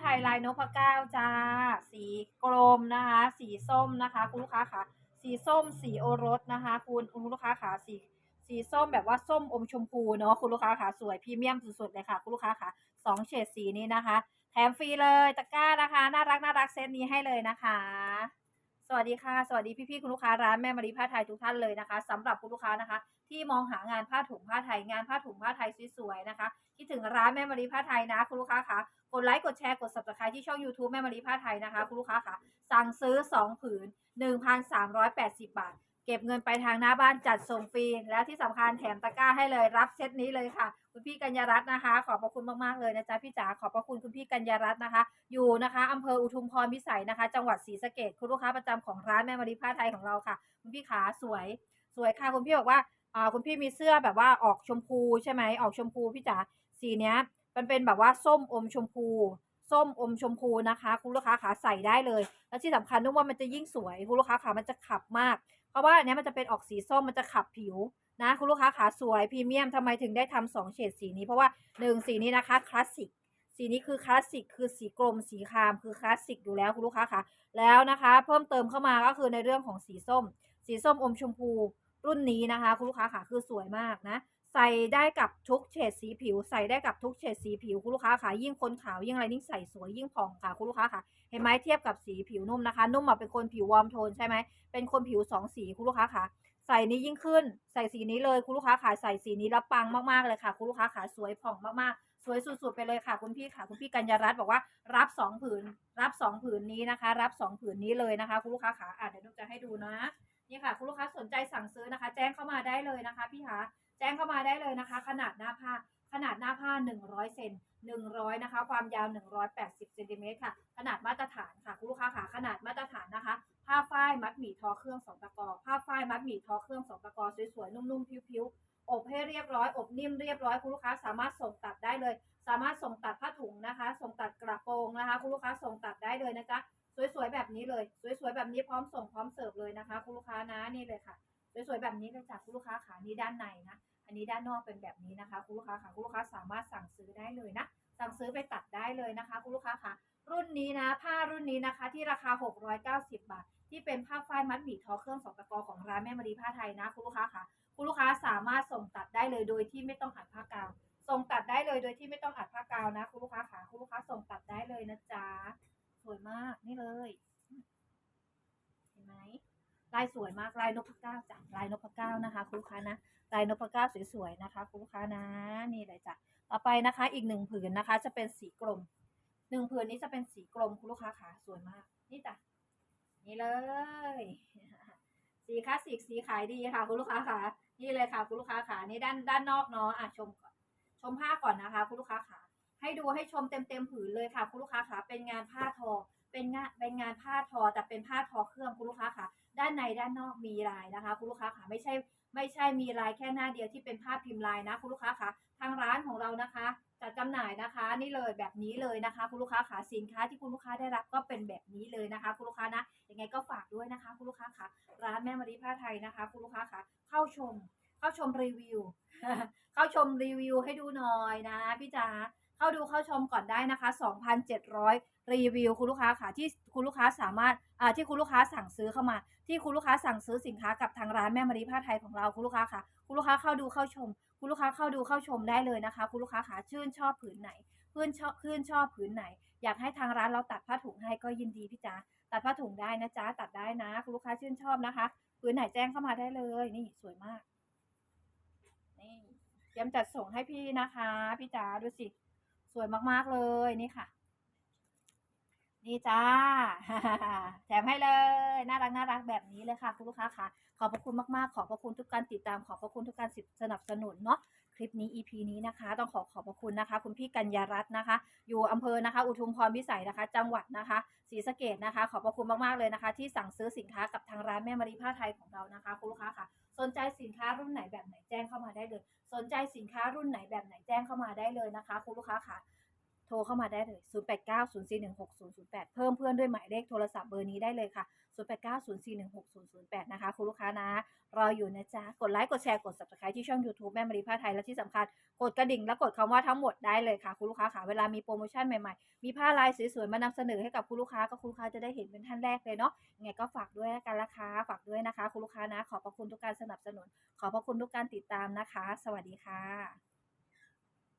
ไทยลายนพเก้าจ้า สีกรมนะคะ สีส้มนะคะ คุณลูกค้าค่ะ สีส้มสีโอรสนะคะ คุณคุณลูกค้าค่ะสีสีส้มแบบว่าส้มอมชมพูเนาะคุณลูกค้าค่ะสวยพรีเมียมสุดๆเลยค่ะคุณลูกค้าค่ะสองเฉดสีนี้นะคะ แถมฟรีเลยตะกร้านะคะ น่ารักน่ารักเซตนี้ให้เลยนะคะ สวัสดีค่ะ สวัสดีพี่ๆคุณลูกค้าร้านแม่มารีผ้าไทยทุกท่านเลยนะคะสำหรับคุณลูกค้านะคะ ที่มองหางานผ้าถุงผ้าไทยงานผ้าถุงผ้าไทยสวยๆนะคะคิดถึงร้านแม่มารีผ้าไทยนะ คุณลูกค้าคะกดไลค์กดแชร์กด subscribe ที่ช่อง YouTube แม่มารีผ้าไทยนะคะ คุณลูกค้าคะสั่งซื้อ 2 ผืน 1,380 บาท เก็บเงินไปทางหน้าบ้านจัดส่งฟรี แล้วที่สำคัญแถมตะกร้าให้เลยรับเซตนี้เลยค่ะ คุณพี่กัญญารัตน์นะคะ ขอบพระคุณมากๆเลยนะจ๊ะพี่จ๋าขอบพระคุณคุณพี่กัญญารัตน์นะคะ อยู่นะคะอำเภออุทุมพรพิสัยนะคะ จังหวัดศรีสะเกษคุณลูกค้าประจำของร้านแม่มารีผ้าไทยของเราค่ะ คุณพี่ขาสวยสวยค่ะคุณพี่บอกว่าอ่าคุณพี่มีเสื้อแบบว่าออกชมพูใช่ไหมออกชมพูพี่จ๋าสีเนี้ยมันเป็นแบบว่าส้มอมชมพูส้มอมชมพูนะคะ คุณลูกค้าขาใส่ได้เลย แล้วที่สำคัญนึกว่ามันจะยิ่งสวยคุณลูกค้าขามันจะขับมาก ราะว่าอันนี้มันจะเป็นออกสีส้มมันจะขับผิวนะคุณลูกค้าขาสวยพรีเมียมทำไมถึงได้ทำสองเฉดสีนี้เพราะว่าหนึ่งสีนี้นะคะคลาสสิกสีนี้คือคลาสสิกคือสีกรมสีครามคือคลาสสิกอยู่แล้วคุณลูกค้าค่ะแล้วนะคะ เพิ่มเติมเข้ามาก็คือในเรื่องของสีส้ม สีส้มอมชมพูรุ่นนี้นะคะ คุณลูกค้าค่ะคือสวยมากนะ ใส่ได้กับทุกเฉดสีผิว ใส่ได้กับทุกเฉดสีผิวคุณลูกค้าค่ะยิ่งคนขาวยิ่งอะไรยิ่งใส่สวยยิ่งผ่องค่ะคุณลูกค้าค่ะเห็นไหมเทียบกับสีผิวนุ่มนะคะ นุ่มมาเป็นคนผิววอร์มโทนใช่ไหมเป็นคนผิวสองสีคุณลูกค้าค่ะใส่นี้ยิ่งขึ้น ใส่สีนี้เลยคุณลูกค้าค่ะใส่สีนี้แล้วปังมากๆเลยค่ะคุณลูกค้าค่ะสวยผ่องมากๆ สวยสุดๆไปเลยค่ะ คุณพี่ค่ะคุณพี่กัญญารัตน์บอกว่ารับสองผืน รับสองผืนนี้นะคะ รับสองผืนนี้เลยนะคะคุณลูกค้าค่ะอะเดี๋ยวนุกจะให้ดูนะนี่ค่ะ คุณลูกค้าสนใจสั่งซื้อนะคะ แจ้งเข้ามาได้เลยนะคะพี่คะ แจ้งเข้ามาได้เลยนะคะ ขนาดหน้าผ้าขนาดหน้าผ้า 100เซน100นะคะ ความยาว 180เซนติเมตรค่ะ ขนาดมาตรฐานค่ะ คุณลูกค้าค่ะขนาดมาตรฐานนะคะ ผ้าฝ้ายมัดหมี่ทอเครื่องสองตะกอ ผ้าฝ้ายมัดหมี่ทอเครื่องสองตะกอสวยๆนุ่มๆผิวๆอบให้เรียบร้อย อบนิ่มเรียบร้อยคุณลูกค้าสามารถส่งตัดได้เลย สามารถส่งตัดผ้าถุงนะคะ ส่งตัดกระโปรงนะคะ คุณลูกค้าส่งตัดได้เลยนะจ๊ะสวยๆแบบนี้เลย สวยๆแบบนี้พร้อมส่งพร้อมเสิร์ฟเลยนะคะ คุณลูกค้านะนี่เลยค่ะ สวยๆแบบนี้เลยจ้ะคุณลูกค้าขานี่ด้านในนะ อันนี้ด้านนอกเป็นแบบนี้นะคะคุณลูกค้าค่ะคุณลูกค้าสามารถสั่งซื้อได้เลยนะ สั่งซื้อไปตัดได้เลยนะคะคุณลูกค้าค่ะรุ่นนี้นะผ้ารุ่นนี้นะคะ ที่ราคา 690 บาท ที่เป็นผ้าฝ้ายมัดหมี่ทอเครื่องสองตะกอของร้านแม่มารีผ้าไทยนะคุณลูกค้าค่ะคุณลูกค้าสามารถส่งตัดได้เลยโดยที่ไม่ต้องอัดผ้ากาวส่งตัดได้เลยโดยที่ไม่ต้องอัดผ้ากาวนะคุณลูกค้าค่ะคุณลูกค้าส่งตัดได้เลยนะจ๊ะสวยมากนี่เลย เห็นไหม ลายสวยมากลายนพเก้าจ้ะลายนพเก้านะคะคุณลูกค้านะลายนพเก้าสวยๆนะคะคุณลูกค้านะนี่เลยจ้ะต่อไปนะคะ อีกหนึ่งผืนนะคะ จะเป็นสีกลมหนึ่งผืนนี้จะเป็นสีกลมคุณลูกค้าขาสวยมาก นี่จ้ะนี่เลย สีคลาสสิกสีขายดีค่ะ คุณลูกค้าขานี่เลยค่ะ คุณลูกค้าขานี่ด้านด้านนอกเนาะอะชมก่อนชมผ้าก่อนนะคะ คุณลูกค้าขาให้ดูให้ชมเต็มเต็มผืนเลยค่ะ คุณลูกค้าขาเป็นงานผ้าทอ เป็นงานเป็นงานผ้าทอแต่เป็นผ้าทอเครื่องคุณลูกค้าค่ะ ด้านในด้านนอกมีลายนะคะ คุณลูกค้าค่ะไม่ใช่ไม่ใช่มีลายแค่หน้าเดียวที่เป็นภาพิมพ์ลายนะคุณลูกค้าค่ะ ทางร้านของเรานะคะจัดจำหน่ายนะคะนี่เลยแบบนี้เลยนะคะ คุณลูกค้าค่ะสินค้าที่คุณลูกค้าได้รับก็เป็นแบบนี้เลยนะคะ คุณลูกค้านะยังไงก็ฝากด้วยนะคะ คุณลูกค้าค่ะร้านแม่มารีผ้าไทยนะคะ คุณลูกค้าค่ะเข้าชม เข้าชมรีวิว เข้าชมรีวิวให้ดูหน่อยนะพี่จ๋า เข้าดูเข้าชมก่อนได้นะคะ 2,700 รีวิวคุณลูกค้าค่ะที่คุณลูกค้าสามารถอ่าที่คุณลูกค้าสั่งซื้อเข้ามา ที่คุณลูกค้าสั่งซื้อสินค้ากับทางร้านแม่มารีผ้าไทยของเราคุณลูกค้าค่ะ คุณลูกค้าเข้าดูเข้าชม คุณลูกค้าเข้าดูเข้าชมได้เลยนะคะ คุณลูกค้าค่ะชื่นชอบผืนไหนชื่นชอบชื่นชอบผืนไหน อยากให้ทางร้านเราตัดผ้าถุงให้ก็ยินดีพี่จ๋าตัดผ้าถุงได้นะจ๊ะตัดได้นะคุณลูกค้าชื่นชอบนะคะผืนไหนแจ้งเข้ามาได้เลย นี่สวยมากนี่เตรียมจัดส่งให้พี่นะคะ พี่จ๋าดูสิ วยมากๆเลยนี่ค่ะ นี่จ้า แถมให้เลย น่ารักน่ารักแบบนี้เลยค่ะ คุณลูกค้าค่ะ ขอบพระคุณมากๆ ขอบพระคุณทุกการติดตาม ขอบพระคุณทุกการสนับสนุนเนาะ คลิปนี้ EP นี้นะคะ ต้องขอขอบพระคุณนะคะ คุณพี่กัญญารัตน์นะคะ อยู่อำเภอนะคะ อุทุมพรพิสัยนะคะ จังหวัดนะคะศรีสะเกดนะคะ ขอบพระคุณมากๆเลยนะคะ ที่สั่งซื้อสินค้ากับทางร้านแม่มารีผ้าไทยของเรานะคะ คุณลูกค้าค่ะ สนใจสินค้ารุ่นไหนแบบไหนแจ้งเข้ามาได้เลย สนใจสินค้ารุ่นไหนแบบไหนแจ้งเข้ามาได้เลยนะคะ คุณลูกค้าค่ะ โทรเข้ามาได้เลย 0890416008 เพิ่มเพื่อนด้วยหมายเลขโทรศัพท์เบอร์นี้ได้เลยค่ะ 0890416008 นะคะ คุณลูกค้านะ รออยู่นะจ๊ะ กดไลค์ กดแชร์ กด subscribe ที่ช่อง YouTube แม่มารีผ้าไทย และที่สำคัญ กดกระดิ่งและกดคำว่าทั้งหมดได้เลยค่ะ คุณลูกค้าค่ะ เวลามีโปรโมชั่นใหม่ๆ มีผ้าลายสวยๆ มานำเสนอให้กับคุณลูกค้า ก็คุณลูกค้าจะได้เห็นเป็นท่านแรกเลยเนาะ ยังไงก็ฝากด้วยกันละคะฝากด้วยนะคะ คุณลูกค้านะ ขอบพระคุณทุกการสนับสนุน ขอบพระคุณทุกการติดตามนะคะ สวัสดีค่ะ